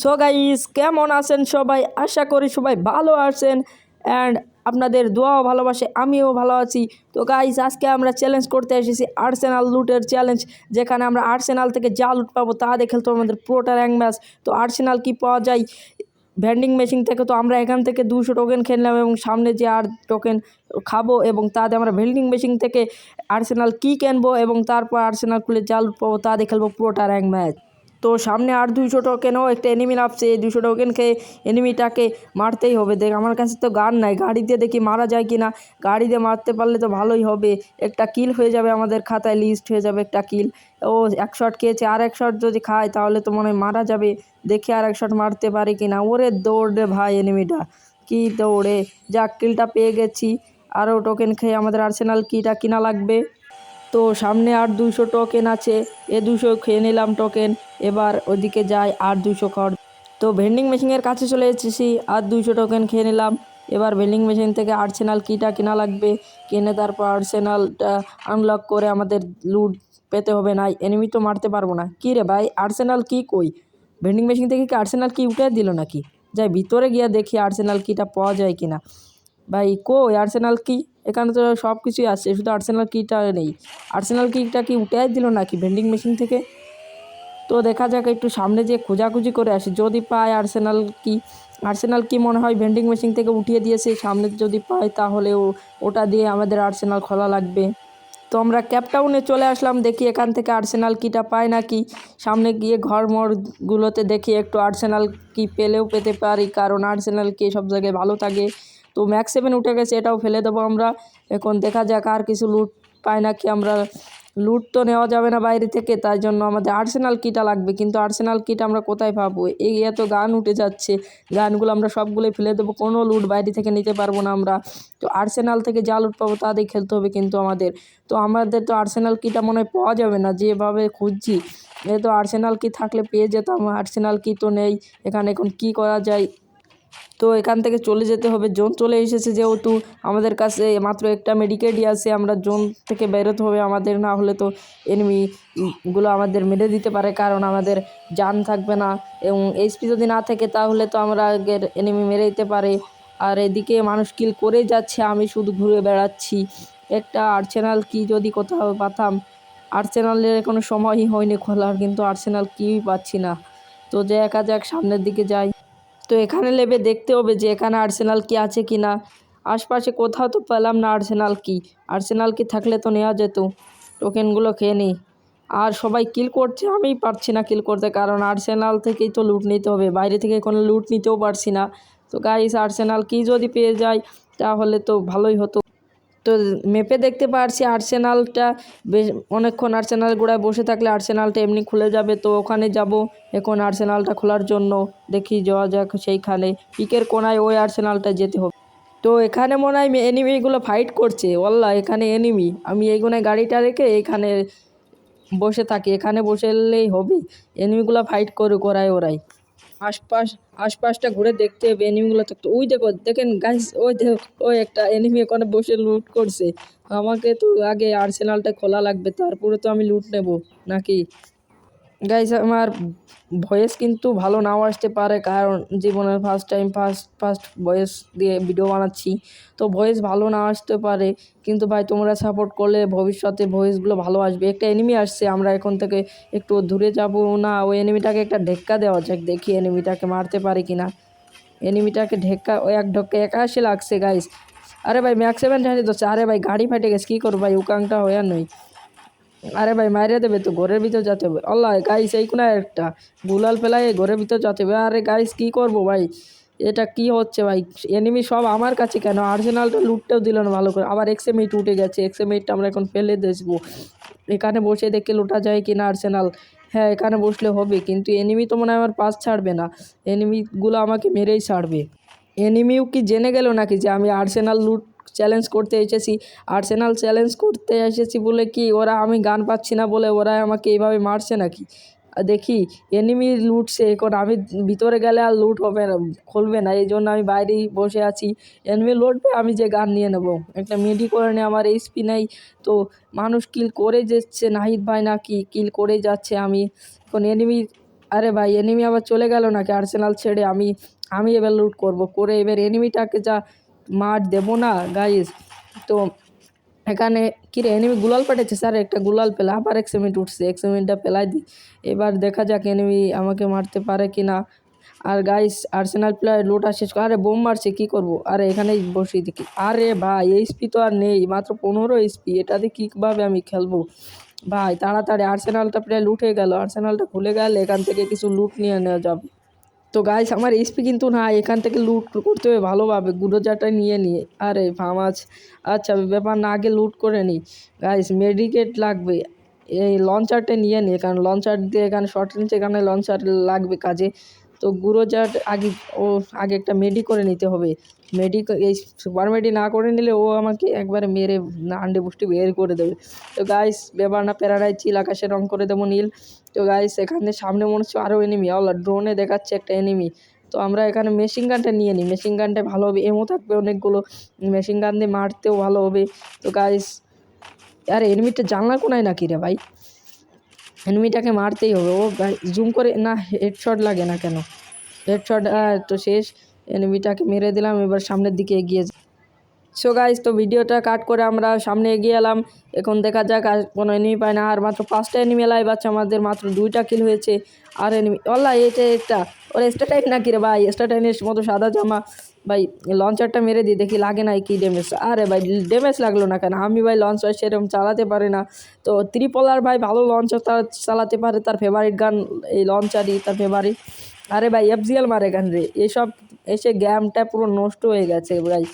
So guys কেমন আছেন সবাই? আশা করি সবাই ভালো আছেন। অ্যান্ড আপনাদের দোয়াও ভালোবাসে, আমিও ভালো আছি। তো গাইস আজকে আমরা চ্যালেঞ্জ করতে এসেছি আর্সেনাল লুটের চ্যালেঞ্জ যেখানে আমরা আর্সেনাল থেকে যা লুট পাবো তা দেখে তো আমাদের পুরোটা র্যাঙ্ক ম্যাচ তো আর্সেনাল কি পাওয়া যায়? ভেন্ডিং মেশিন থেকে তো আমরা এখান থেকে দুশো টোকেন খেললাম এবং সামনে যে আর টোকেন খাব এবং তাতে আমরা ভেন্ডিং মেশিন থেকে আর্সেনাল কি কিনবো এবং তারপর আর্সেনাল খুলে লুট পাবো তা দেখে খেলব পুরোটা র্যাঙ্ক ম্যাচ তো সামনে আর দুইশো টোকেনও একটা এনিমি নামছে এই দুশো টোকেন খেয়ে এনিমিটাকে মারতেই হবে। দেখ, আমার কাছে তো গান নাই। গাড়ি দিয়ে দেখি মারা যায় কি না গাড়ি দিয়ে মারতে পারলে তো ভালোই হবে। একটা কিল হয়ে যাবে আমাদের খাতায় লিস্ট হয়ে যাবে একটা কিল ও, এক শট খেয়েছে আর এক শট যদি খায়, তাহলে তো মনে হয় মারা যাবে। দেখি আর এক শট মারতে পারি কি না ওরে দৌড়ে ভাই এনিমিটা কি দৌড়ে। যাক কিলটা পেয়ে গেছি। আরও টোকেন খেয়ে আমাদের আর্সেনাল কিটা কিনা লাগবে। তো সামনে আর দুশো টোকেন আছে। এ দুশো খেয়ে নিলাম টোকেন এবার ওদিকে যাই আর দুশো খড় তো ভেন্ডিং মেশিনের কাছে চলে এসেছি, আর দুশো টোকেন খেয়ে নিলাম। এবার ভেন্ডিং মেশিন থেকে আর্সেনাল কিটা কেনা লাগবে। কিনে তারপর আর্সেনালটা আনলক করে আমাদের লুট পেতে হবে না। এনিমি তো মারতে পারব না। কী রে ভাই আর্সেনাল কি কই? ভেন্ডিং মেশিন থেকে কি আর্সেনাল কি উঠে দিল নাকি? যাই ভিতরে গিয়ে দেখি আর্সেনাল কিটা পাওয়া যায় কিনা। ভাই কই আর্সেনাল কি? এখানে তো সব কিছুই আছে, শুধু আর্সেনাল কিটা নেই। আর্সেনাল কিটা কি উঠে দিল নাকি ভেন্ডিং মেশিন থেকে? তো দেখা যাক, একটু সামনে যে খোঁজাখুঁজি করে আসি। যদি পায় আর্সেনাল কি আর্সেনাল কি মনে হয় ভেন্ডিং মেশিন থেকে উঠিয়ে দিয়েছে, সামনে যদি পায় তাহলে ওটা দিয়ে আমাদের আর্সেনাল খোলা লাগবে। তো আমরা ক্যাপটাউনে চলে আসলাম, দেখি এখান থেকে আর্সেনাল কিটা পায় নাকি। সামনে গিয়ে ঘর মরগুলোতে দেখি একটু আর্সেনাল কি পেলেও পেতে পারি, কারণ আর্সেনাল কি সব জায়গায় ভালো থাকে। তো ম্যাক্স সেভেন উঠে গেছে, এটাও ফেলে দেবো আমরা। এখন দেখা যাক আর কিছু লুট পাই নাকি আমরা। লুট তো নেওয়া যাবে না বাইরে থেকে, তাই জন্য আমাদের আর্সেনাল কিটা লাগবে। কিন্তু আর্সেনাল কিট আমরা কোথায় পাবো? এই এত গান উঠে যাচ্ছে। গানগুলো আমরা সবগুলোই ফেলে দেবো, কোনো লুট বাইরে থেকে নিতে পারব না আমরা। তো আর্সেনাল থেকে যা লুট পাবো তা দিয়ে খেলতে হবে কিন্তু আমাদের। তো আমাদের তো আর্সেনাল কিটা মনে হয় পাওয়া যাবে না, যেভাবে খুঁজছি। এ তো আর্সেনাল কি থাকলে পেয়ে যেতাম আর্সেনাল কি তো নেই। এখানে এখন কি করা যায়? তো এখান থেকে চলে যেতে হবে। জোন চলে এসেছে যেহেতু আমাদের কাছে মাত্র একটা মেডিকেটই আছে, আমরা জোন থেকে বেরোতে হবে আমাদের, না হলে তো এনিমিগুলো আমাদের মেরে দিতে পারে, কারণ আমাদের জান থাকবে না। এবং এইচপি যদি না থাকে তাহলে তো আমরা আগের এনিমি মেরে দিতে পারে। আর এদিকে মানুষ কিল করে যাচ্ছে, আমি শুধু ঘুরে বেড়াচ্ছি। একটা আর্সেনাল কি যদি কোথাও পাতাম আর্সেনালের কোনো সময়ই হয়নি খোলার, কিন্তু আর্সেনাল কিই পাচ্ছি না। তো যে একা যাক সামনের দিকে যাই। তো এখানে লেবে দেখতে হবে যে এখানে আর্সেনাল কি আছে কি না। আশপাশে কোথাও তো পেলাম না আর্সেনাল কি। আর্সেনাল কি থাকলে তো নেওয়া যেত। টোকেনগুলো খেয়ে নিই আর সবাই কিল করছে আমি পারছি না কিল করতে। কারণ আর্সেনাল থেকেই তো লুট নিতে হবে। বাইরে থেকে কোনো লুট নিতেও পারছি না। তো গাইস আর্সেনাল কি যদি পেয়ে যায়, তাহলে তো ভালোই হতো। তো মেপে দেখতে পারছি আর্সেনালটা বেশ, অনেকক্ষণ আর্সেনাল গোড়ায় বসে থাকলে আর্সেনালটা এমনি খুলে যাবে। তো ওখানে যাব এখন আর্সেনালটা খোলার জন্য। দেখি যাওয়া যাক সেইখানে। পিকের কোনায় ওই আর্সেনালটা যেতে হবে। তো এখানে মনে হয় এনিমিগুলো ফাইট করছে। ওল্লা এখানে এনিমি আমি এই কোনায় গাড়িটা রেখে এখানে বসে থাকি। এখানে বসে এলেই হবে এনিমিগুলো ফাইট করে করায় ওরাই আশপাশ আশপাশটা ঘুরে দেখতে হবে এনিমিগুলো থাকতো। ওই দেখো, দেখেন গাইস ওই দেখো, ওই একটা এনিমি ওখানে বসে লুট করছে। আমাকে তো আগে আর্সেনালটা খোলা লাগবে, তারপরে তো আমি লুট নেব, নাকি? গাইস আমার ভয়েস কিন্তু ভালো নাও আসতে পারে, কারণ জীবনের first time first first voice দিয়ে ভিডিও বানাচ্ছি। তো ভয়েস ভালো না আসতে পারে, কিন্তু ভাই তোমরা সাপোর্ট করলে ভবিষ্যতে ভয়েসগুলো ভালো আসবে। একটা এনিমি আসছে, আমরা এখন থেকে একটু দূরে যাব না, ওই এনিমিটাকে একটা ঢেক্কা দেওয়া যাক, দেখি এনিমিটাকে মারতে পারে কি না এনিমিটাকে ঢেক্কা ওই এক ঢক্কা একাশি লাগছে গাইস আরে ভাই ম্যাক্স সেভেন ধরছে আরে ভাই, গাড়ি ফাটে গেছে, কী করব ভাই, উকাংটা হয়ে নই। আরে ভাই, মাইরে দেবে তো, ঘরের ভিতর যেতে হবে। আল্লাহ গাইস এই কোনায় একটা গুলাল ফেলায় ঘরের ভিতর যেতে হবে। আরে গাইস কী করব ভাই? এটা কি হচ্ছে ভাই? এনিমি সব আমার কাছে কেন? আর্সেনালটা লুটতেও দিল না ভালো করে। আবার এক্সএম এইট উঠে গেছে। এক্সএম এইটটা আমরা এখন ফেলে দেখব এখানে বসে দেখে লুটা যায় কি না আর্সেনাল হ্যাঁ এখানে বসলে হবে, কিন্তু এনিমি তো মনে হয় আমার পাস ছাড়বে না। এনিমিগুলো আমাকে মেরেই ছাড়বে। এনিমিও কি জেনে গেল নাকি যে আমি আর্সেনাল লুট চ্যালেঞ্জ করতে এসেছি আর্সেনাল চ্যালেঞ্জ করতে এসেছি বলে কি ওরা আমি গান পাচ্ছি না বলে ওরা আমাকে এইভাবে মারছে নাকি? দেখি এনিমি লুটছে এখন আমি ভিতরে গেলে আর লুট হবে না, খুলবে না, এই জন্য আমি বাইরেই বসে আছি। এনিমি লুটবে আমি যে গান নিয়ে নেব। একটা মিডি করে নিয়ে আমার এইচপি নেই। তো মানুষ কিল করে যাচ্ছে, নাহিদ ভাই নাকি কিল করে যাচ্ছে, আমি এখন এনিমি আরে ভাই এনিমি আবার চলে গেল নাকি আর্সেনাল ছেড়ে? আমি আমি এবার লুট করব, করে এবার এনিমিটাকে যা মার দেবো না গাইস তো এখানে কিরে এনিমি গুলাল পাঠাচ্ছে স্যার একটা গুলাল পেলে। আবার এক্সিমেন্ট উঠছে এক্সিমেন্টটা পেলাই দিই এবার দেখা যাক এনিমি আমাকে মারতে পারে কি না। আর গাইস আর্সেনাল প্লেয়ার লোটা শেষ আরে, বোম মারছে, কি করব? আরে, এখানেই বসিয়ে দেখি। আরে ভাই এইচপি তো আর নেই, মাত্র পনেরো এইচপি এটাতে কীভাবে আমি খেলব? ভাই, তাড়াতাড়ি আর্সেনালটা প্রায় লুটে গেল। আর্সেনালটা খুলে গেলে এখান থেকে কিছু লুট নিয়ে নেওয়া যাবে। তো গাইস আমার এসপি কিন্তু না, এখান থেকে লুট করতে হবে ভালোভাবে গুঁড়োজাটা নিয়ে নিয়ে। আরে ফামাজ আচ্ছা ব্যাপার না আগে লুট করে নিই গাইস মেডিকেট লাগবে, এই লঞ্চারটা নিয়ে নিই কারণ লঞ্চার দিয়ে এখানে শর্ট রেঞ্জ এখানে লঞ্চার লাগবে কাজে। তো গুঁড়োজাট আগে, ও আগে একটা মেডি করে নিতে হবে। মেডি এই সুপার মেডি না করে নিলে ও আমাকে একবারে মেরে আন্ডে পুষ্টি বের করে দেবে। তো গাইস ব্যাপার না প্যারাডাই চিল, আকাশে রং করে দেবো নীল। তো গাইস এখানে সামনে মনে হচ্ছে আরও এনিমি আল্লাহ ড্রোনে দেখাচ্ছে একটা এনিমি তো আমরা এখানে মেশিন গানটা নিয়ে নিই। মেশিন গানটা ভালো হবে এমও থাকবে অনেকগুলো। মেশিন গান দিয়ে মারতেও ভালো হবে। তো গাইস আরে এনিমিটা জানলা কোনায় নাকি রে ভাই? এনিমিটাকে মারতেই হবে। ও জুম করে, না হেডশট লাগে না কেন? হেডশট তো শেষ। এনিমিটাকে মেরে দিলাম, এবার সামনের দিকে এগিয়ে সো গাইজ তো ভিডিওটা কাট করে আমরা সামনে এগিয়ে এলাম। এখন দেখা যাক, আর কোনো এনিমি পায় না। আর মাত্র পাঁচটা এনিমি লাইভ আছে আমাদের, মাত্র দুইটা কিল হয়েছে। আর এনিমি অল্লা এটা একটা, ওর স্টাটাইন নাকি রে ভাই? স্টাটাইনের মতো সাদা জামা। ভাই লঞ্চারটা মেরে দিই, দেখি লাগে না কি ড্যামেজ আরে ভাই ড্যামেজ লাগল না কেন? আমি ভাই লঞ্চার সেরকম চালাতে পারি না। তো ত্রিপলার ভাই ভালো লঞ্চার তার চালাতে পারে, তার ফেভারিট গান এই লঞ্চারই তার ফেভারিট আরে ভাই এফজিএল মারে গান রে? এসব, এসে গ্যামটা পুরো নষ্ট হয়ে গেছে ভাই।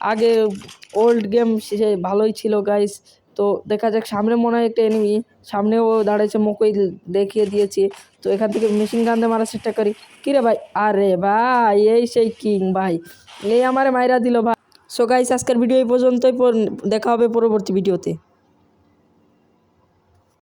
আগে ওল্ড গেম সে ভালোই ছিল গাইস তো দেখা যাক, সামনে মনে হয় একটা এনিমি সামনেও দাঁড়িয়েছে মোকই দেখিয়ে দিয়েছে। তো এখান থেকে মেশিন গান দিয়ে মারার চেষ্টা করি। কিরে ভাই? আরে ভাই, এই সেই কিং ভাই। এই আমারে মাইরা দিল ভাই। সো গাইস আজকের ভিডিও এই পর্যন্তই। পর- দেখা হবে পরবর্তী ভিডিওতে